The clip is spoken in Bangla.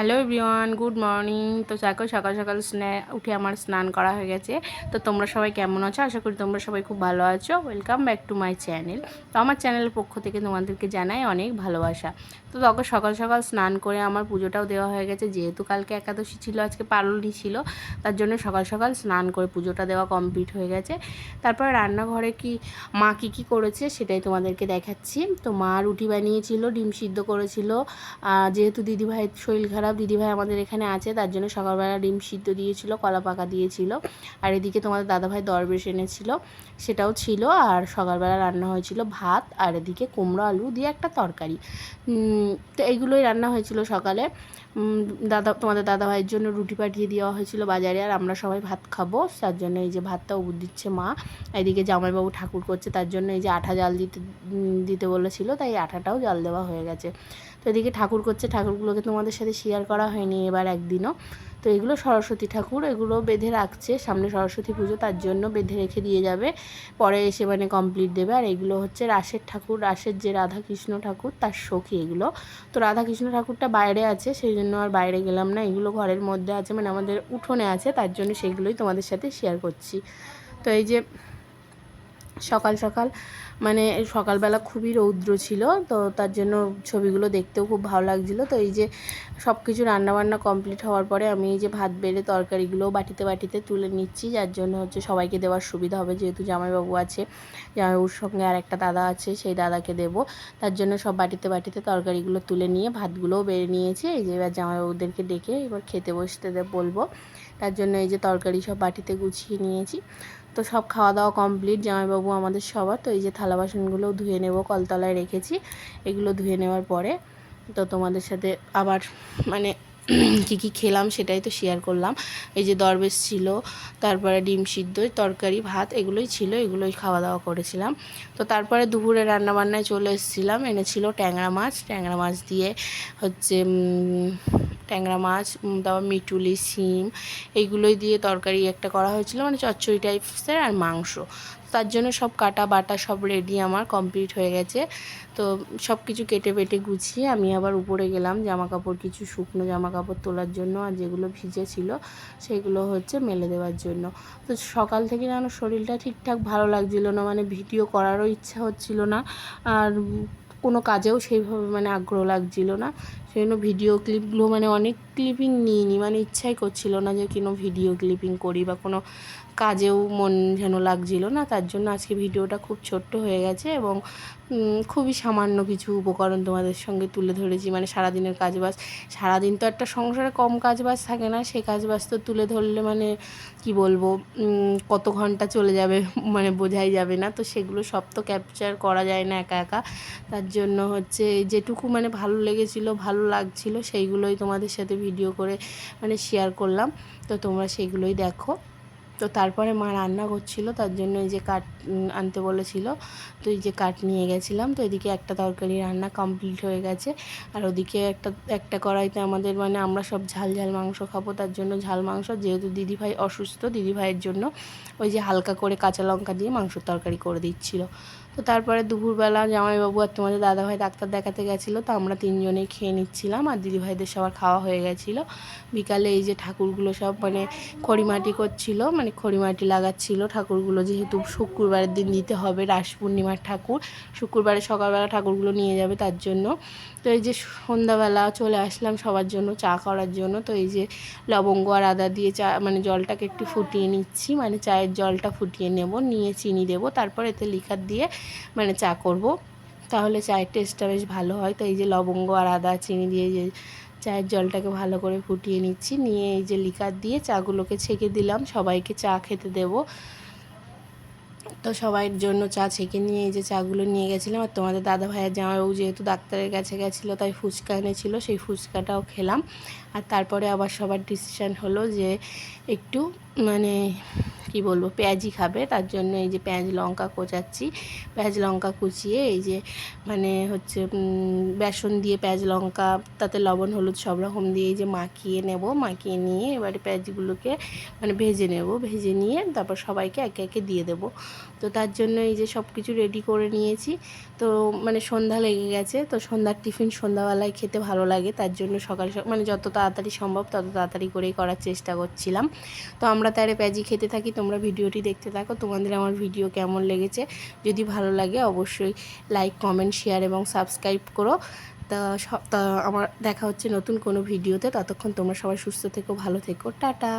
Hello everyone, good morning. তো দেখো, সকাল সকাল স্না, উঠে আমার স্নান করা হয়ে গেছে। তো তোমরা সবাই কেমন আছো? আশা করি তোমরা সবাই খুব ভালো আছো। Welcome back to my channel তো আমার চ্যানেলের পক্ষ থেকে তোমাদেরকে জানাই অনেক ভালোবাসা। তো তখন সকাল সকাল স্নান করে আমার পুজোটাও দেওয়া হয়ে গেছে। যেহেতু কালকে একাদশী ছিল, আজকে পালনি ছিল, তার জন্য সকাল সকাল স্নান করে পুজোটা দেওয়া কমপ্লিট হয়ে গেছে। তারপর রান্নাঘরে কি, মা কী কী করেছে সেটাই তোমাদেরকে দেখাচ্ছি। তো মা রুটি বানিয়েছিল, ডিম সিদ্ধ করেছিল। যেহেতু দিদিভাইয়ের শরীর খারাপ দিদিভাই আমাদের এখানে আছে, তার জন্য সকালবেলা ডিম সিদ্ধ দিয়েছিল, কলা পাকা দিয়েছিল। আর এদিকে তোমাদের দাদাভাই দরবেশ এনেছিল, সেটাও ছিল। আর সকালবেলা রান্না হয়েছিল ভাত, আর এদিকে কুমড়ো আলু দিয়ে একটা তরকারি। তো এইগুলোই রান্না হয়েছিল সকালে। দাদা, তোমাদের দাদাভাইয়ের জন্য রুটি পাঠিয়ে দেওয়া হয়েছিল বাজারে, আর আমরা সবাই ভাত খাব। তার জন্য এই যে ভাতটাও দিচ্ছে মা। এদিকে জামাইবাবু ঠাকুর করছে, তার জন্য এই যে আঠা জাল দিতে দিতে বলেছিল, তাই আঠাটাও জাল দেওয়া হয়ে গেছে। তো এদিকে ঠাকুর করছে, ঠাকুরগুলোকে তোমাদের সাথে শেয়ার করা হয়নি এবার একদিনও। তো এগুলো সরস্বতী ঠাকুর, এগুলো বেঁধে রাখছে। সামনে সরস্বতী পুজো, তার জন্য বেঁধে রেখে দিয়ে যাবে। পরে এসে মানে কমপ্লিট দেবে। আর এগুলো হচ্ছে রাসের ঠাকুর, রাসের যে রাধা কৃষ্ণ ঠাকুর, তার সখী এগুলো। তো রাধা কৃষ্ণ ঠাকুরটা বাইরে আছে, সেই জন্য আর বাইরে গেলাম না। এগুলো ঘরের মধ্যে আছে মানে আমাদের উঠোনে আছে, তার জন্য সেগুলোই তোমাদের সাথে শেয়ার করছি। তো এই যে সকাল সকাল। মানে সকালবেলা খুবই রৌদ্র ছিল, তো তার জন্য ছবিগুলো দেখতেও খুব ভালো লাগছিল। তো এই যে সব কিছু রান্নাবান্না কমপ্লিট হওয়ার পরে আমি এই যে ভাত বেড়ে তরকারিগুলো বাটিতে বাটিতে তুলে নিচ্ছি। যার জন্য হচ্ছে সবাইকে দেওয়ার সুবিধা হবে, যেহেতু জামাইবাবু আছে, জামাইবাবুর সঙ্গে আর একটা দাদা আছে, সেই দাদাকে দেব। তার জন্য সব বাটিতে বাটিতে তরকারিগুলো তুলে নিয়ে ভাতগুলোও বেড়ে নিয়েছি। এই যে এবার জামাইবাবুদেরকে ডেকে এবার খেতে বসতে বলব। তার জন্য এই যে তরকারি সব বাটিতে গুছিয়ে নিয়েছি। তো সব খাওয়া দাওয়া কমপ্লিট জামাইবাবু আমাদের সবার। তো এই যে থালা বাসনগুলোও ধুয়ে নেব, কলতলায় রেখেছি। এগুলো ধুয়ে নেওয়ার পরে তো তোমাদের সাথে আবার মানে কী কী খেলাম সেটাই তো শেয়ার করলাম। এই যে দরবেশ ছিল, তারপরে ডিম সিদ্ধ, তরকারি, ভাত, এগুলোই ছিল, এগুলোই খাওয়া দাওয়া করেছিলাম। তো তারপরে দুপুরে রান্নাবান্নায় চলে এসেছিলাম, এনেছিল ট্যাংরা মাছ। ট্যাংরা মাছ দিয়ে হচ্ছে ট্যাংরা মাছ তারপর মিটুলি, শিম, এইগুলোই দিয়ে তরকারি একটা করা হয়েছিল মানে চচ্চড়ি টাইপসের আর মাংস। তার জন্য সব কাটা, বাটা সব রেডি আমার কমপ্লিট হয়ে গেছে। তো সব কিছু কেটে বেটে গুছিয়ে আমি আবার উপরে গেলাম জামা কাপড় কিছু শুকনো জামা কাপড় তোলার জন্য আর যেগুলো ভিজে ছিল, সেগুলো হচ্ছে মেলে দেওয়ার জন্য। তো সকাল থেকে যেন শরীরটা ঠিকঠাক ভালো লাগছিল না মানে ভিডিও করারও ইচ্ছা হচ্ছিল না, আর কোনো কাজেও সেইভাবে মানে আগ্রহ লাগছিল না। সেই জন্য ভিডিও ক্লিপগুলো মানে অনেক ক্লিপিং নিইনি। মানে ইচ্ছাই করছিল না যে কোনো ভিডিও ক্লিপিং করি বা কোনো কাজেও মন যেন লাগছিল না। তার জন্য আজকে ভিডিওটা খুব ছোট্ট হয়ে গেছে এবং খুবই সামান্য কিছু উপকরণ তোমাদের সঙ্গে তুলে ধরেছি। মানে সারাদিনের কাজবাজ, সারাদিন তো একটা সংসারে কম কাজবাজ থাকে না সেই কাজবাজ তো তুলে ধরলে মানে কি বলব কত ঘণ্টা চলে যাবে মানে বোঝাই যাবে না। তো সেগুলো সব তো ক্যাপচার করা যায় না একা একা। তার জন্য হচ্ছে যেটুকু মানে ভালো লেগেছিলো, ভালো লাগছিল সেইগুলোই তোমাদের সাথে ভিডিও করে মানে শেয়ার করলাম। তো তোমরা সেইগুলোই দেখো। তো তারপরে মা রান্না করছিল তার জন্য এই যে উম, আনতে বলেছিল। তো এই যে কাঠ নিয়ে গেছিলাম তো এদিকে একটা তরকারি রান্না কমপ্লিট হয়ে গেছে। আর ওদিকে একটা একটা কড়াইতে আমাদের মানে আমরা সব ঝাল ঝাল মাংস খাব তার জন্য ঝাল মাংস। যেহেতু দিদিভাই অসুস্থ দিদিভাইয়ের জন্য ওই যে হালকা করে কাঁচা লঙ্কা দিয়ে মাংসর তরকারি করে দিচ্ছিল। তো তারপরে দুপুরবেলা জামাইবাবু আর তোমাদের দাদাভাই ডাক্তার দেখাতে গেছিল, তো আমরা তিনজনেই খেয়ে নিচ্ছিলাম আর দিদিভাইদের সবার খাওয়া হয়ে গেছিল। বিকালে এই যে ঠাকুরগুলো সব মানে খড়িমাটি করছিল মানে খড়িমাটি লাগাচ্ছিল, ঠাকুরগুলো যেহেতু শুক্রবারের দিন দিতে হবে, রাস পূর্ণিমার ঠাকুর, শুক্রবারে সকালবেলা ঠাকুরগুলো নিয়ে যাবে তার জন্য। তো এই যে সন্ধ্যাবেলা চলে আসলাম সবার জন্য চা করার জন্য, তো এই যে লবঙ্গ আর আদা দিয়ে চা মানে জলটাকে একটু ফুটিয়ে নিচ্ছি মানে চায়ের জলটা ফুটিয়ে নেব, নিয়ে চিনি দেবো, তারপর এতে লিকার দিয়ে মানে চা করব। তাহলে চায়ের টেস্টটা বেশ ভালো হয়। তো এই যে লবঙ্গ আর আদা, চিনি দিয়ে যে চায়ের জলটাকে ভালো করে ফুটিয়ে নিচ্ছি। নিয়ে এই যে লিকার দিয়ে চাগুলোকে ছেঁকে দিলাম। সবাইকে চা খেতে দেবো। তো সবাইয়ের জন্য চা ছেঁকে নিয়ে এই যে চাগুলো নিয়ে গেছিলাম। আর তোমাদের দাদা ভাইয়ের জামাইবাবু যেহেতু ডাক্তারের কাছে গেছিল, তাই ফুচকা এনেছিল, সেই ফুচকাটাও খেলাম। আর তারপরে আবার সবার ডিসিশান হলো যে একটু মানে কি বলব, পেঁয়াজি খাবে, তার জন্য এই যে পেঁয়াজ লঙ্কা কোচাচ্ছি। পেঁয়াজ লঙ্কা কুচিয়ে এই যে মানে হচ্ছে বেসন দিয়ে পেঁয়াজ লঙ্কা, তাতে লবণ, হলুদ সব রকম দিয়ে এই যে মাখিয়ে নেব, মাখিয়ে নিয়ে এবারে পেঁয়াজগুলোকে মানে ভেজে নেব, ভেজে নিয়ে তারপর সবাইকে একে একে দিয়ে দেব। তো তার জন্য এই যে সব কিছু রেডি করে নিয়েছি। তো মানে সন্ধ্যা লেগে গেছে, তো সন্ধ্যার টিফিন সন্ধ্যাবেলায় খেতে ভালো লাগে, তার জন্য সকাল মানে যত তাড়াতাড়ি সম্ভব তত তাড়াতাড়ি করেই করার চেষ্টা করছিলাম। তো আমরা তারে প্যাজি খেতে থাকি তোমরা ভিডিওটি দেখতে থাকো। তোমাদের আমার ভিডিও কেমন লেগেছে? যদি ভালো লাগে অবশ্যই লাইক কমেন্ট শেয়ার এবং সাবস্ক্রাইব করো। তা আমার দেখা হচ্ছে নতুন কোনো ভিডিওতে। ততক্ষণ তোমরা সবাই সুস্থ থেকো, ভালো থেকো। টাটা!